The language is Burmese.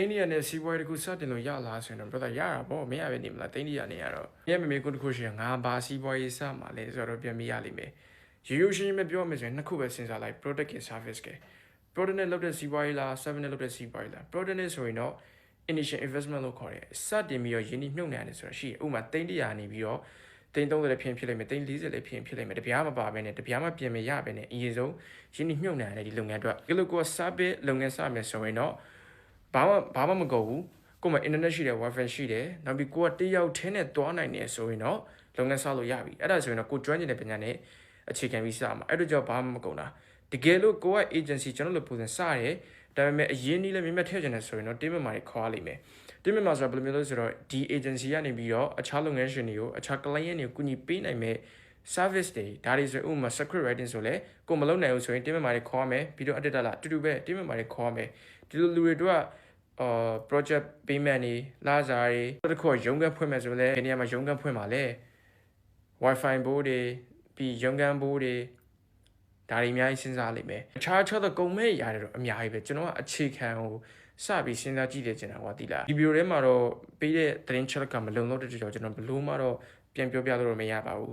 အိန္ဒိယနဲ့စီးပွားရေးတစ်ခုစတင်လို့ရလားဆိုရင်တော့ brother ရတာပေါ့မရပဲနေမလားအိန္ဒိယနေရတော့မြဲမမေကိုတစ်ခုရှိရင်ငါဘာစီးပွားရေးစမှာလဲဆိုတော့ပြန်မရလိမ့်မယ်ရိုးရိုးရှင်းရှင်းပဲပြောမယ်ဆိုရင်နှစ်ခုပဲစဉ်းစားလိုက် product and service က product နဲ့လုပ်တဲ့စီးပွားရေးလား service နဲ့လုပ်တဲ့စီးပွားရေးလား product နဲ့ဆိုရင်တော့ initial investment လို့ခေါ်တယ်စတင်ပြီးတော့ယင်းနှိမ့်မြုပ်နှံရတယ်ဆိုတာရှိတယ်ဥပမာတိန်း100နေပြီးတော့တိန်း30လည်းဖြစ်ဖြစ်လိမ့်မယ်တိန်း40လည်းဖြစ်ဖြစ်လိမ့်မယ်တပြားမပါဘဲနဲ့တပြားမပြင်မရဘဲနဲ့အရင်ဆုံးယင်းနှိမ့်မြုပ်နှံရတဲ့ဒီလုပ်ငန်းအတွက်ဒီလိုကို service လုပ်ငန်းစမယ်ဆိုရင်တော့ ဘာမှဘာမှမကုန်ဘူးကိုယ်မှာ internet ရှိတယ် wifi ရှိတယ်နောက်ပြီးကိုကတယောက်တည်းနဲ့တွားနိုင်တယ်ဆိုရင်တော့လုပ်ငန်းစလို့ရပြီအဲ့ဒါဆိုရင်တော့ကိုကျွမ်းကျင်တဲ့ပညာနဲ့အခြေခံပြီးစမှာအဲ့တို့ကြောင့်ဘာမှမကုန်တာတကယ်လို့ကိုက agency ကျွန်တော်တို့ပုံစံစရတယ်ဒါပေမဲ့အရင်နည်းလည်းမြတ်မြတ်ထည့်ချင်တယ်ဆိုရင်တော့ team member တွေခေါ်ရလိမ့်မယ် team member ဆိုတာဘယ်လိုမျိုးလဲဆိုတော့ဒီ agency ကနေပြီးတော့အခြားလုပ်ငန်းရှင်တွေကိုအခြား client တွေကိုကူညီပေးနိုင်မဲ့ service တွေဒါတွေဆိုဥပမာ script writing ဆိုလဲကိုမလုပ်နိုင်ဘူးဆိုရင် team member တွေခေါ်ရမယ်ပြီးတော့ editor လာအတူတူပဲ team member တွေခေါ်ရမယ်ဒီလိုလူတွေတို့ကအာ project payment တွေလာစားတွေတစ်ခုကရုံးကဖွင့်မယ်ဆိုလဲဒီနေရာမှာရုံးကဖွင့်ပါလေ wifi ဘိုးတွေပြီးရုံးကဘိုးတွေဒါတွေအများကြီးစဉ်းစားလိမ့်မယ်အခြားခြားသောကုန်မဲ့ရတယ်တော့အများကြီးပဲကျွန်တော်ကအခြေခံကိုစပြီးစဉ်းစားကြည့်တယ်ကျင်တာကွာတိလားဒီဗီဒီယိုထဲမှာတော့ပေးတဲ့သတင်းချက်ကမလုံလောက်တဲ့ကြောင့်ကျွန်တော်ဘလို့မှတော့ပြန်ပြောပြလို့တော့မရပါဘူး